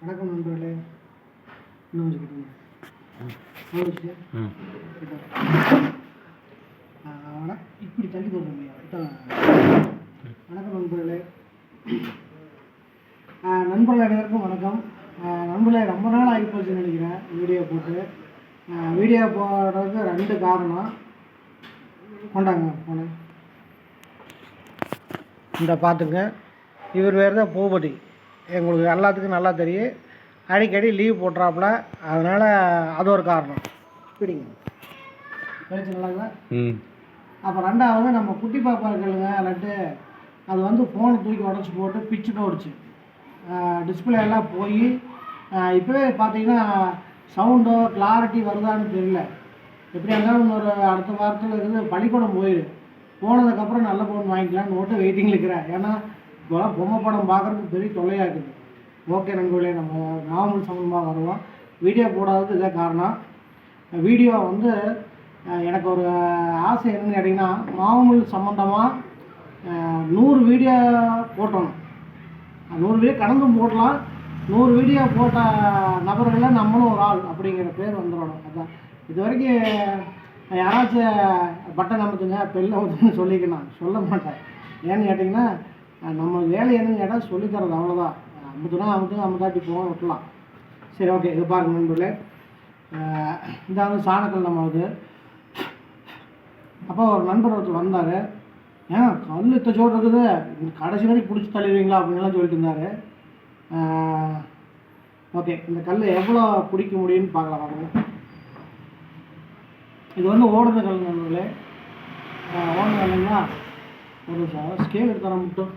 வணக்கம் நண்பர்களே. இன்னும் இப்படி தள்ளி போடுறோம் வணக்கம் நண்பர்களே. நண்பர்கள் அனைவருக்கும் வணக்கம். நண்பர்களே ரொம்ப நாள் ஆகி போச்சுன்னு நினைக்கிறேன் வீடியோ போட்டு. வீடியோ போடுறதுக்கு ரெண்டு காரணம். கொண்டாங்க போனேன் இந்த பார்த்துங்க இவர் வேறு தான் பூபதி. எங்களுக்கு எல்லாத்துக்கும் நல்லா தெரியும். அடிக்கடி லீவ் போட்டுறாப்புல அதனால் அது ஒரு காரணம். பிடிங்க. ம். அப்போ ரெண்டாவது நம்ம குட்டி பாப்பா இருக்குல்லுங்க லட்டு அது வந்து ஃபோனை தூக்கி உடச்சி போட்டு பிச்சு போடுச்சு. டிஸ்பிளே எல்லாம் போய் இப்போவே பார்த்தீங்கன்னா சவுண்டோ கிளாரிட்டி வருதான்னு தெரியல. எப்படியா இருந்தாலும் இன்னொரு அடுத்த வாரத்தில் இருந்து பள்ளிக்கூடம் போயிடு போனதுக்கப்புறம் நல்ல ஃபோன் வாங்கிக்கலாம்னு ஓட்டு வெயிட்டிங்கில் இருக்கிறேன். ஏன்னா இப்போலாம் பொம்மை படம் பார்க்குறதுக்கு பெரிய தொல்லையாக இருக்குது. ஓகே நண்பர்களே நம்ம நாவல் சம்மந்தமாக வருவோம். வீடியோ போடாதது இதே காரணம் வீடியோ வந்து எனக்கு ஒரு ஆசை என்னன்னு கேட்டிங்கன்னா மாமூல் சம்மந்தமாக நூறு வீடியோ போட்டணும். நூறு வீடியோ கடந்தும் போடலாம். நூறு வீடியோ போட்ட நபர்களில் நம்மளும் ஒரு ஆள் அப்படிங்கிற பேர் வந்துடணும். அதான். இது வரைக்கும் யாராச்சும் பட்டன் அமுத்துங்க பெல்ல ஊற்றுன்னு சொல்லிக்கணும் சொல்ல மாட்டேன். ஏன்னு கேட்டிங்கன்னா நம்ம வேலை என்னன்னு கேட்டால் சொல்லித்தரது அவ்வளோதான் அமுத்துனா அமுத்து அமுத்தாட்டி போக விட்டலாம். சரி ஓகே இது பாருங்க நண்பர்களே. இந்த வந்து சாணக்கல் நம்ம வந்து அப்போ ஒரு நண்பர் ஒருத்தர் வந்தார். ஏன் கல் இத்த சோடு இருக்குது? கடைசி வரைக்கும் பிடிச்சி தள்ளிடுவீங்களா? அப்படின்லாம் சொல்லிட்டு இருந்தார். ஓகே இந்த கல் எவ்வளோ பிடிக்க முடியும்னு பார்க்கலாம் வாங்க இது வந்து ஓடுற கல் நண்பர்களே. அஹ், ஓடுற கல்லுங்களா ஒரு ஸ்கேல் எடுத்துறேன் மட்டும்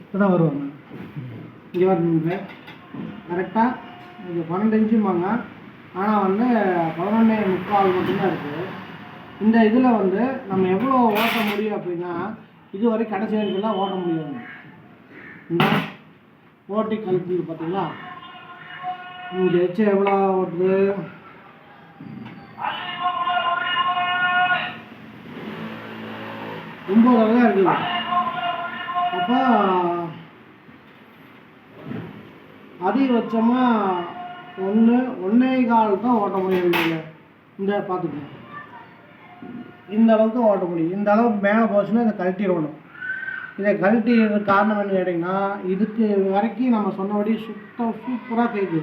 இப்போ தான் வருவாங்க. இங்கே வரணுங்க கரெக்டாக இது பன்னெண்டு இன்ச்சும்பாங்க ஆனால் வந்து பதினொன்னே முக்கால் மட்டும்தான் இருக்குது இந்த இதில் வந்து நம்ம எவ்வளோ ஓட்ட முடியும் அப்படின்னா இது வரை கடைசி வரைக்கும்லாம் ஓட்ட முடியும். ஓட்டி கழிப்பு பார்த்தீங்களா இங்கே வச்சு எவ்வளோ ஓட்டுது ஒம்பது அளவு தான் இருக்குது. அப்போ அதிகபட்சமாக ஒன்று ஒன்றே கால் தான் ஓட்ட முடியும் இந்த இந்த பார்த்துக்கோங்க இந்த அளவுக்கு ஓட்ட முடியும். இந்த அளவுக்கு மேலே போச்சுன்னா இதை கழட்டிடணும் இதை கழட்டி காரணம் என்ன கேட்டிங்கன்னா இதுக்கு வரைக்கும் நம்ம சொன்னபடி சுத்தம் சூப்பராக கேட்குது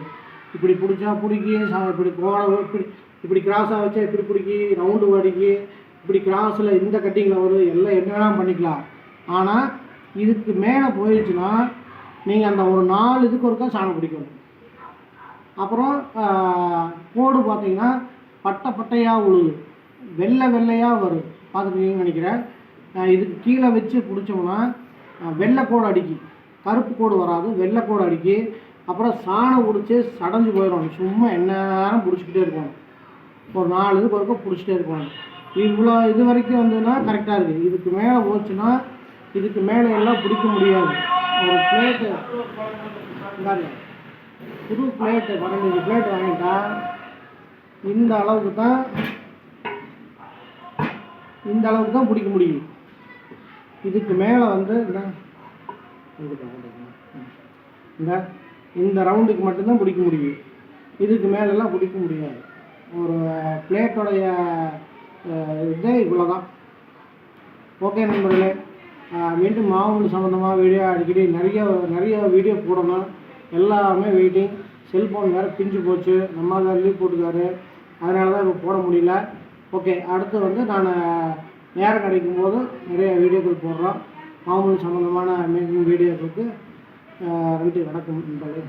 இப்படி பிடிச்சா பிடிக்கி இப்படி கோடை இப்படி இப்படி கிராஸாக வச்சா இப்படி பிடிக்கி ரவுண்டு வடிக்கி இப்படி கிராஸில் இந்த கட்டிங்கில் வரும் எல்லாம் என்ன வேணாலும் பண்ணிக்கலாம். ஆனால் இதுக்கு மேலே போயிடுச்சுன்னா நீங்கள் அந்த ஒரு நாலு இதுக்கு ஒருக்கா சாணம் பிடிக்கணும் அப்புறம் கோடு பார்த்தீங்கன்னா பட்டை பட்டையாக உழுது. வெள்ளை வெள்ளையாக வரும். பார்த்துருக்கீங்கன்னு நினைக்கிறேன். இதுக்கு கீழே வச்சு பிடிச்சோம்னா வெள்ளை கோடு அடிக்கி. கருப்பு கோடு வராது வெள்ளை கோடு அடிக்கி அப்புறம் சாணம் பிடிச்சி சடைஞ்சு போயிடும். சும்மா என்ன நேரம் பிடிச்சிக்கிட்டே இருக்கணும். ஒரு நாலு இது பிறக்க பிடிச்சிட்டே இருக்கணும். இவ்வளோ இது வரைக்கும் வந்ததுன்னா கரெக்டாக இருக்குது இதுக்கு மேலே போச்சுன்னா இதுக்கு மேலே எல்லாம் பிடிக்க முடியாது. ஒரு பிளேட்டு இந்தாங்க. புது பிளேட்டு பதினஞ்சு பிளேட் வாங்கிட்டா இந்த அளவுக்கு தான் இந்த அளவுக்கு தான் பிடிக்க முடியும். இதுக்கு மேலே வந்து இந்த. இந்த ரவுண்டுக்கு மட்டும்தான் பிடிக்க முடியும். இதுக்கு மேலெல்லாம் பிடிக்க முடியாது. ஒரு பிளேட்டோடைய இதே இவ்வளோ தான் ஓகே நண்பர்களே மீண்டும் மாவுள் சம்மந்தமாக வீடியோ அடிக்கடி நிறைய நிறைய வீடியோ போடணும். எல்லாமே வெயிட்டிங் செல்ஃபோன் வேறு பிஞ்சு போச்சு. நம்ம வேறு லீவ் போட்டுக்காரு அதனால தான் இப்போ போட முடியல. ஓகே அடுத்து வந்து நான் நேரம் கிடைக்கும் போது நிறைய வீடியோக்கள் போடுறோம். மாமூல் சம்மந்தமான மீண்டும் வீடியோக்களுக்கு நன்றி வணக்கம் நண்பர்களே.